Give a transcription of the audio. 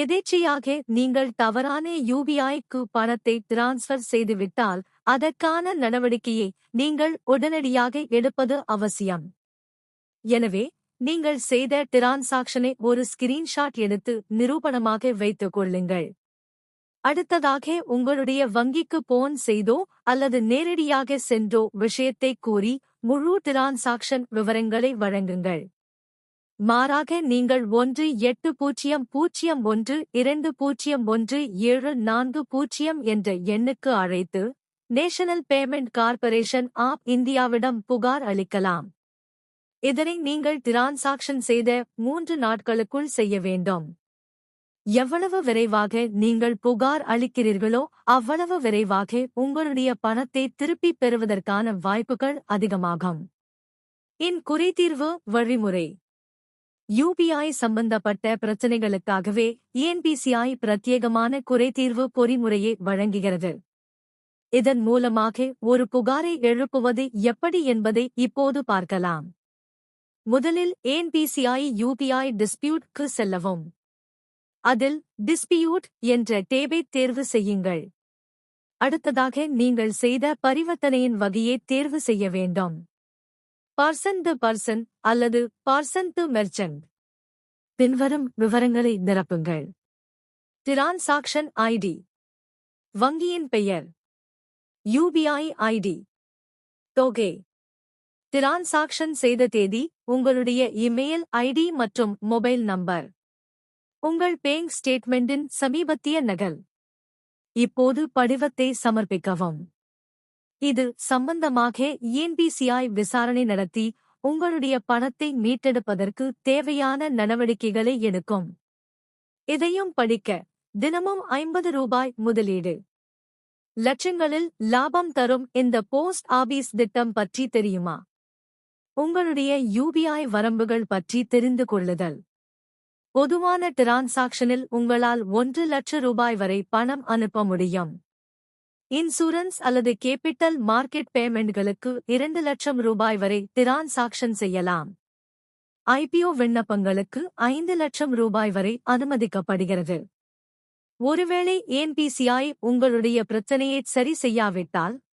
எதேச்சையாக நீங்கள் தவறான யூபிஐக்கு பணத்தை டிரான்ஸ்ஃபர் செய்துவிட்டால் அதற்கான நடவடிக்கையை நீங்கள் உடனடியாக எடுப்பது அவசியம். எனவே நீங்கள் செய்த டிரான்சாக்ஷனை ஒரு ஸ்கிரீன்ஷாட் எடுத்து நிரூபணமாக வைத்துக் கொள்ளுங்கள். அடுத்ததாக உங்களுடைய வங்கிக்கு போன் செய்தோ அல்லது நேரடியாக சென்றோ விஷயத்தை கூறி முழு டிரான்சாக்ஷன் விவரங்களை வழங்குங்கள். மாறாக நீங்கள் ஒன்று எட்டு பூஜ்ஜியம் பூஜ்ஜியம் ஒன்று இரண்டு பூஜ்ஜியம் ஒன்று ஏழு நான்கு பூஜ்ஜியம் என்ற எண்ணுக்கு அழைத்து நேஷனல் பேமெண்ட் கார்ப்பரேஷன் ஆப் இந்தியாவிடம் புகார் அளிக்கலாம். இதனை நீங்கள் டிரான்சாக்ஷன் செய்த மூன்று நாட்களுக்குள் செய்ய வேண்டும். எவ்வளவு விரைவாக நீங்கள் புகார் அளிக்கிறீர்களோ அவ்வளவு விரைவாக உங்களுடைய பணத்தை திருப்பிப் பெறுவதற்கான வாய்ப்புகள் அதிகமாகும். இன் குறைதீர்வு வழிமுறை. யூபிஐ சம்பந்தப்பட்ட பிரச்சினைகளுக்காகவே என்பிசிஐ பிரத்யேகமான குறைதீர்வு பொறிமுறையை வழங்குகிறது. இதன் மூலமாக ஒரு புகாரை எழுப்புவது எப்படி என்பதை இப்போது பார்க்கலாம். முதலில் என்பிசிஐ யூபிஐ டிஸ்பியூட்க்கு செல்லவும். அதில் டிஸ்பியூட் என்ற டேபை தேர்வு செய்யுங்கள். அடுத்ததாக நீங்கள் செய்த பரிவர்த்தனையின் வகையை தேர்வு செய்ய வேண்டும். பர்சன் டு பர்சன் அல்லது பர்சன் டு மெர்ச்சன்ட் பின்வரும் விவரங்களை நிரப்புங்கள். Transaction ID. வங்கியின் பெயர். UPI ID. தொகை. டிரான்சாக்ஷன் செய்த தேதி உங்களுடைய இமெயில் ஐடி மற்றும் மொபைல் நம்பர். உங்கள் பேங்க் ஸ்டேட்மெண்டின் சமீபத்திய நகல். இப்போது படிவத்தை சமர்ப்பிக்கவும். இது சம்பந்தமாக இஎன்பிசிஐ விசாரணை நடத்தி உங்களுடைய பணத்தை மீட்டெடுப்பதற்கு தேவையான நடவடிக்கைகளை எடுக்கும். இதையும் படிக்க தினமும் ஐம்பது ரூபாய் முதலீடு. லட்சங்களில் லாபம் தரும் இந்த போஸ்ட் ஆபீஸ் திட்டம் பற்றி தெரியுமா? உங்களுடைய யூபிஐ வரம்புகள் பற்றி தெரிந்து கொள்ளுதல். பொதுவான டிரான்சாக்ஷனில் உங்களால் ஒன்று லட்ச ரூபாய் வரை பணம் அனுப்ப முடியும். இன்சூரன்ஸ் அல்லது கேபிட்டல் மார்க்கெட் பேமெண்ட்களுக்கு இரண்டு லட்சம் ரூபாய் வரை டிரான்சாக்ஷன் செய்யலாம். ஐபிஓ விண்ணப்பங்களுக்கு ஐந்து லட்சம் ரூபாய் வரை அனுமதிக்கப்படுகிறது. ஒருவேளை என்பிசிஐ உங்களுடைய பிரச்சனையை சரி செய்யாவிட்டால்